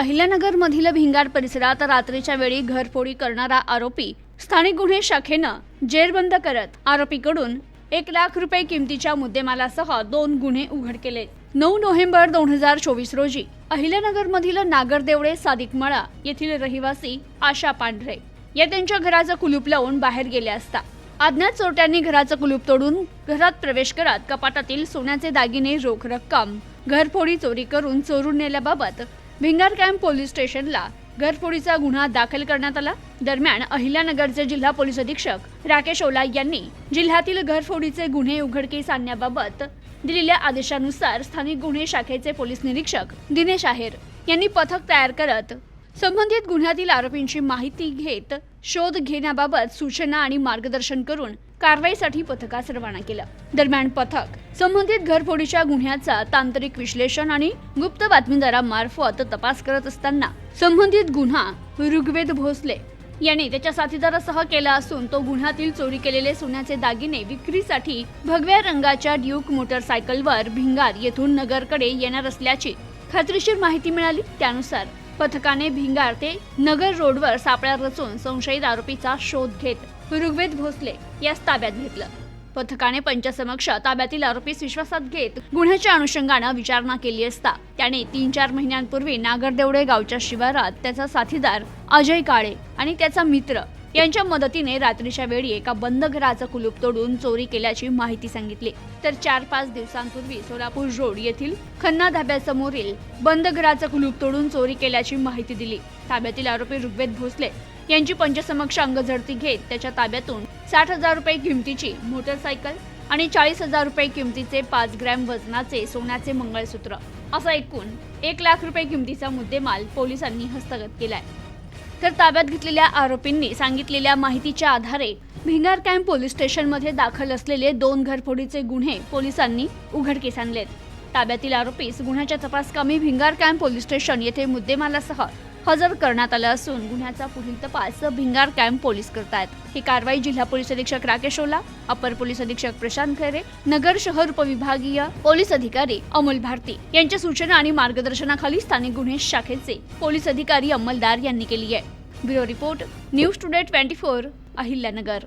अहिल्यानगरमधील भिंगार परिसरात रात्रीच्या वेळी घरफोडी करणारा आरोपी स्थानिक गुन्हे शाखेनं जेरबंद करत आरोपीकडून एक लाख रुपये किमतीच्या मुद्देमालासह दोन गुन्हे उघड केले. नऊ नोव्हेंबर दोन हजार चोवीस रोजी अहिल्यानगरमधील नागरदेवळे सादिक मळा येथील रहिवासी आशा पांढरे या त्यांच्या घराचं कुलूप लावून बाहेर गेले असता. अज्ञात चोरट्यांनी घराचं कुलूप तोडून घरात प्रवेश करत कपाटातील सोन्याचे दागिने रोख रक्कम घरफोडी चोरी करून चोरून नेल्याबाबत भिंगार कॅम्प पोलीस स्टेशनला घरफोडीचा गुन्हा दाखल करण्यात आला. दरम्यान अहिल्यानगरचे जिल्हा पोलीस अधीक्षक राकेश ओला यांनी जिल्ह्यातील घरफोडीचे गुन्हे उघडकीस आणण्याबाबत दिलेल्या आदेशानुसार स्थानिक गुन्हे शाखेचे पोलीस निरीक्षक दिनेश आहेर यांनी पथक तयार करत संबंधित गुन्ह्यातील आरोपींची माहिती घेत शोध घेण्याबाबत सूचना आणि मार्गदर्शन करून कारवाईसाठी पथकास रवाना केलं. दरम्यान पथक संबंधित घरफोडीच्या गुन्ह्याचा तांत्रिक विश्लेषण आणि गुप्त बातमीदारामार्फत तपास करत असताना संबंधित गुन्हा ऋग्वेद भोसले याने त्याच्या साथीदारासह केला असून तो गुन्ह्यातील चोरी केलेले सोन्याचे दागिने विक्रीसाठी भगव्या रंगाच्या ड्यूक मोटरसायकलवर भिंगार येथून नगरकडे येणार असल्याची खात्रीशीर माहिती मिळाली. त्यानुसार पथकाने भिंगार ते नगर रोडवर सापळ्या रचून संशयित आरोपीचा शोध घेत ऋग्वेद भोसले यास ताब्यात घेतलं. पथकाने पंचसमक्ष ताब्यातील आरोपीस विश्वासात घेत गुन्ह्याच्या अनुषंगानं विचारणा केली असता त्याने तीन चार महिन्यांपूर्वी नागरदेवडे गावच्या शिवारात त्याचा साथीदार अजय काळे आणि त्याचा मित्र यांच्या मदतीने रात्रीच्या वेळी एका बंद घराचं कुलूप तोडून चोरी केल्याची माहिती सांगितली. तर चार पाच दिवसांपूर्वी सोलापूर रोड येथील खन्ना धाब्यासमोरील बंद घराचं कुलूप तोडून चोरी केल्याची माहिती दिली. ताब्यातील आरोपी ऋग्वेद भोसले यांची पंचसमक्ष अंगझडती घेत त्याच्या ताब्यातून साठ हजार रुपये किमतीची मोटरसायकल आणि चाळीस हजार रुपये किमतीचे पाच ग्रॅम वजनाचे सोन्याचे मंगळसूत्र. असा एकूण एक लाख रुपये किमतीचा मुद्देमाल पोलिसांनी हस्तगत केलाय. तर ताब्यात घेतलेल्या आरोपींनी सांगितलेल्या माहितीच्या आधारे भिंगार कॅम्प पोलीस स्टेशनमध्ये दाखल असलेले दोन घरफोडीचे गुन्हे पोलिसांनी उघडकीस आणलेत. ताब्यातील आरोपीस गुन्ह्याच्या तपासकामी भिंगार कॅम्प पोलीस स्टेशन येथे मुद्देमालासह हजर करण्यात आलं असून गुन्ह्याचा पुढील तपास भिंगार कॅम्प पोलीस करतायत. ही कारवाई जिल्हा पोलीस अधीक्षक राकेश ओला अपर पोलीस अधीक्षक प्रशांत खैरे नगर शहर उपविभागीय पोलीस अधिकारी अमोल भारती यांच्या सूचना आणि मार्गदर्शनाखाली स्थानिक गुन्हे शाखेचे पोलीस अधिकारी अंमलदार यांनी केली आहे. Bureau report news today twenty four Ahilyanagar.